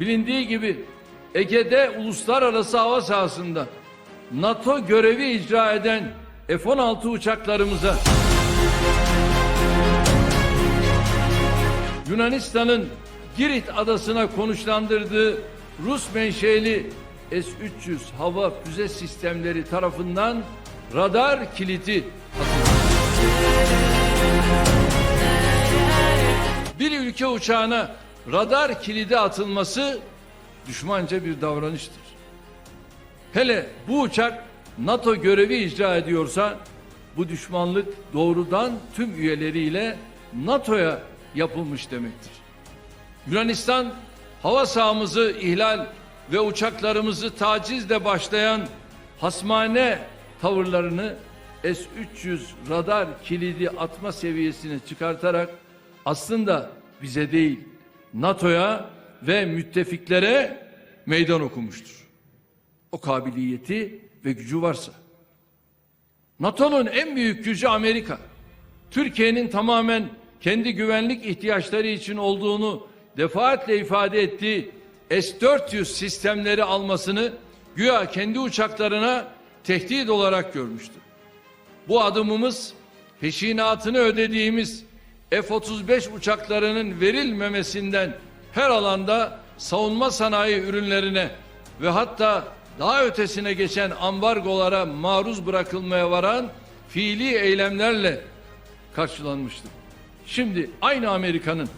Bilindiği gibi Ege'de uluslararası hava sahasında NATO görevi icra eden F-16 uçaklarımıza Yunanistan'ın Girit adasına konuşlandırdığı Rus menşeli S-300 hava füze sistemleri tarafından radar kilidi bir ülke uçağına radar kilidi atılması düşmanca bir davranıştır. Hele bu uçak NATO görevi icra ediyorsa bu düşmanlık doğrudan tüm üyeleriyle NATO'ya yapılmış demektir. Yunanistan hava sahamızı ihlal ve uçaklarımızı tacizle başlayan hasmane tavırlarını S-300 radar kilidi atma seviyesine çıkartarak aslında bize değil NATO'ya ve müttefiklere meydan okumuştur. O kabiliyeti ve gücü varsa. NATO'nun en büyük gücü Amerika. Türkiye'nin tamamen kendi güvenlik ihtiyaçları için olduğunu defaatle ifade ettiği S-400 sistemleri almasını güya kendi uçaklarına tehdit olarak görmüştü. Bu adımımız peşinatını ödediğimiz F-35 uçaklarının verilmemesinden her alanda savunma sanayi ürünlerine ve hatta daha ötesine geçen ambargolara maruz bırakılmaya varan fiili eylemlerle karşılanmıştır. Şimdi aynı Amerika'nın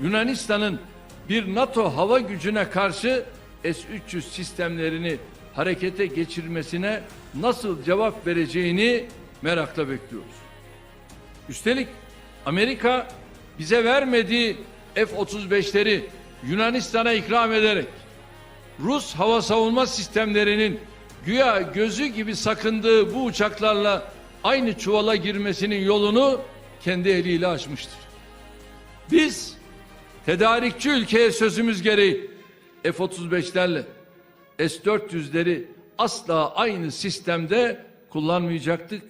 Yunanistan'ın bir NATO hava gücüne karşı S-300 sistemlerini harekete geçirmesine nasıl cevap vereceğini merakla bekliyoruz. Üstelik Amerika bize vermediği F-35'leri Yunanistan'a ikram ederek Rus hava savunma sistemlerinin güya gözü gibi sakındığı bu uçaklarla aynı çuvala girmesinin yolunu kendi eliyle açmıştır. Biz tedarikçi ülkeye sözümüz gereği F-35'lerle S-400'leri asla aynı sistemde kullanmayacaktık,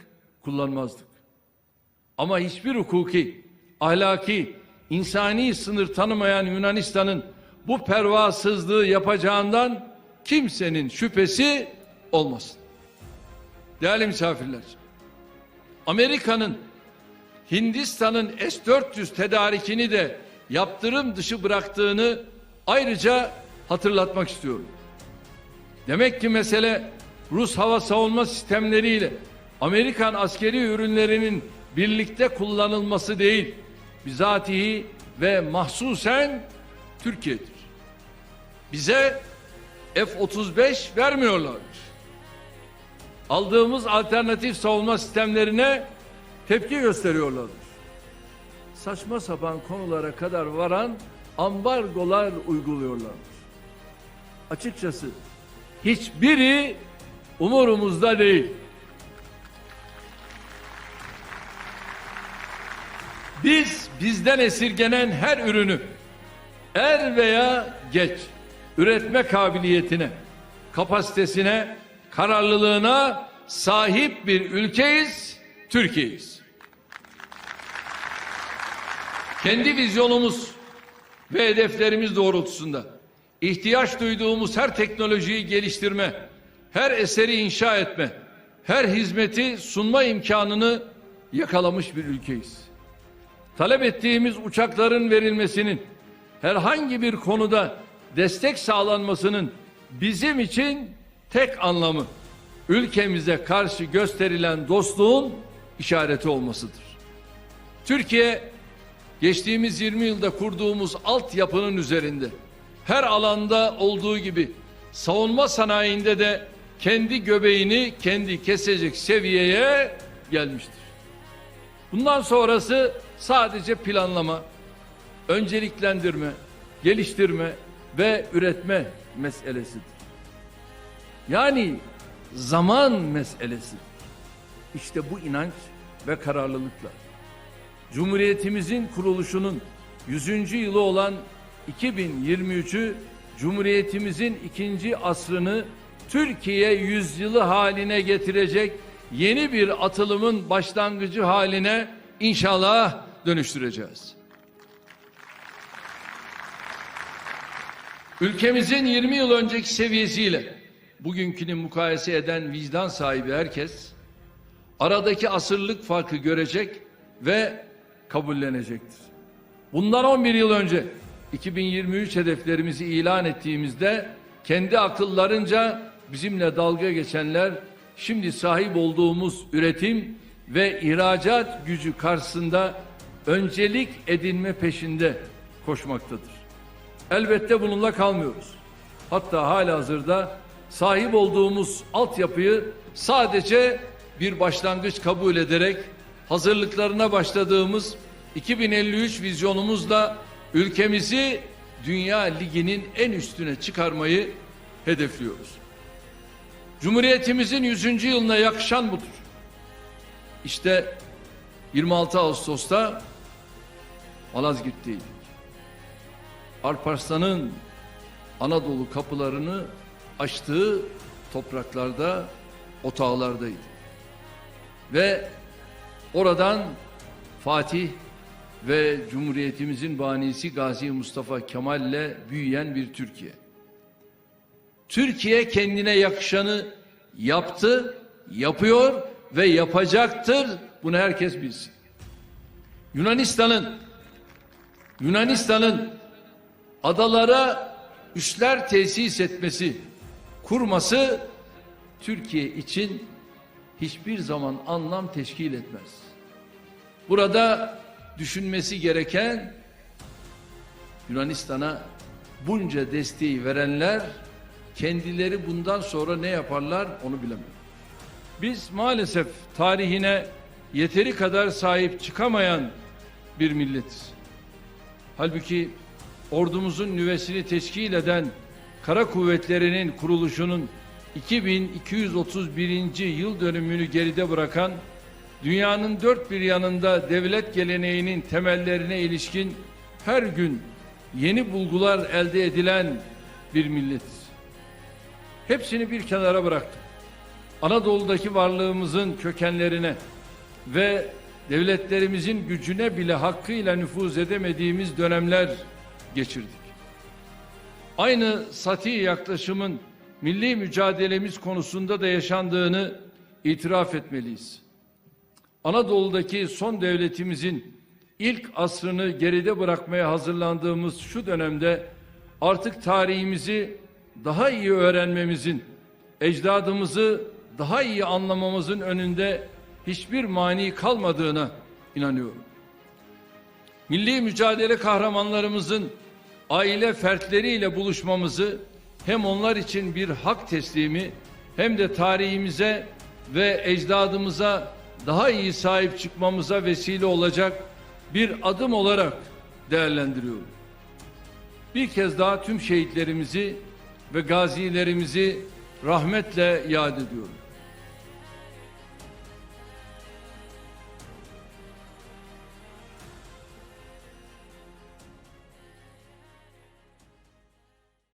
kullanmazdık. Ama hiçbir hukuki, ahlaki, insani sınır tanımayan Yunanistan'ın bu pervasızlığı yapacağından kimsenin şüphesi olmasın. Değerli misafirler, Amerika'nın Hindistan'ın S-400 tedarikini de yaptırım dışı bıraktığını ayrıca hatırlatmak istiyorum. Demek ki mesele Rus hava savunma sistemleriyle Amerikan askeri ürünlerinin birlikte kullanılması değil, bizatihi ve mahsusen Türkiye'dir. Bize F-35 vermiyorlardır. Aldığımız alternatif savunma sistemlerine tepki gösteriyorlardır. Saçma sapan konulara kadar varan ambargolar uyguluyorlardır. Açıkçası hiçbiri umurumuzda değil. Bizden esirgenen her ürünü er veya geç üretme kabiliyetine, kapasitesine, kararlılığına sahip bir ülkeyiz, Türkiye'yiz. Kendi vizyonumuz ve hedeflerimiz doğrultusunda ihtiyaç duyduğumuz her teknolojiyi geliştirme, her eseri inşa etme, her hizmeti sunma imkanını yakalamış bir ülkeyiz. Talep ettiğimiz uçakların verilmesinin herhangi bir konuda destek sağlanmasının bizim için tek anlamı ülkemize karşı gösterilen dostluğun işareti olmasıdır. Türkiye geçtiğimiz 20 yılda kurduğumuz altyapının üzerinde her alanda olduğu gibi savunma sanayinde de kendi göbeğini kendi kesecek seviyeye gelmiştir. Bundan sonrası sadece planlama, önceliklendirme, geliştirme ve üretme meselesidir. Yani zaman meselesi. İşte bu inanç ve kararlılıkla Cumhuriyetimizin kuruluşunun 100. yılı olan 2023'ü Cumhuriyetimizin ikinci asrını Türkiye yüzyılı haline getirecek yeni bir atılımın başlangıcı haline inşallah dönüştüreceğiz. Ülkemizin 20 yıl önceki seviyesiyle bugünkünü mukayese eden vicdan sahibi herkes aradaki asırlık farkı görecek ve kabullenecektir. Bundan 11 yıl önce 2023 hedeflerimizi ilan ettiğimizde kendi akıllarınca bizimle dalga geçenler şimdi sahip olduğumuz üretim ve ihracat gücü karşısında öncelik edinme peşinde koşmaktadır. Elbette bununla kalmıyoruz. Hatta halihazırda sahip olduğumuz altyapıyı sadece bir başlangıç kabul ederek hazırlıklarına başladığımız 2053 vizyonumuzla ülkemizi Dünya Ligi'nin en üstüne çıkarmayı hedefliyoruz. Cumhuriyetimizin 100. yılına yakışan budur. İşte 26 Ağustos'ta Malazgirt'teydik. Alparslan'ın Anadolu kapılarını açtığı topraklarda, otağlardaydı. Ve oradan Fatih ve Cumhuriyetimizin banisi Gazi Mustafa Kemal'le büyüyen bir Türkiye. Türkiye kendine yakışanı yaptı, yapıyor ve yapacaktır. Bunu herkes bilsin. Yunanistan'ın Yunanistan'ın adalara üsler tesis etmesi, kurması Türkiye için hiçbir zaman anlam teşkil etmez. Burada düşünmesi gereken Yunanistan'a bunca desteği verenler kendileri bundan sonra ne yaparlar onu bilemiyorum. Biz maalesef tarihine yeteri kadar sahip çıkamayan bir milletiz. Halbuki ordumuzun nüvesini teşkil eden kara kuvvetlerinin kuruluşunun 2231. yıl dönümünü geride bırakan dünyanın dört bir yanında devlet geleneğinin temellerine ilişkin her gün yeni bulgular elde edilen bir milletiz. Hepsini bir kenara bıraktım. Anadolu'daki varlığımızın kökenlerine ve devletlerimizin gücüne bile hakkıyla nüfuz edemediğimiz dönemler geçirdik. Aynı sati yaklaşımın milli mücadelemiz konusunda da yaşandığını itiraf etmeliyiz. Anadolu'daki son devletimizin ilk asrını geride bırakmaya hazırlandığımız şu dönemde artık tarihimizi daha iyi öğrenmemizin, ecdadımızı daha iyi anlamamızın önünde hiçbir mani kalmadığına inanıyorum. Milli mücadele kahramanlarımızın aile fertleriyle buluşmamızı hem onlar için bir hak teslimi hem de tarihimize ve ecdadımıza daha iyi sahip çıkmamıza vesile olacak bir adım olarak değerlendiriyorum. Bir kez daha tüm şehitlerimizi ve gazilerimizi rahmetle yad ediyorum.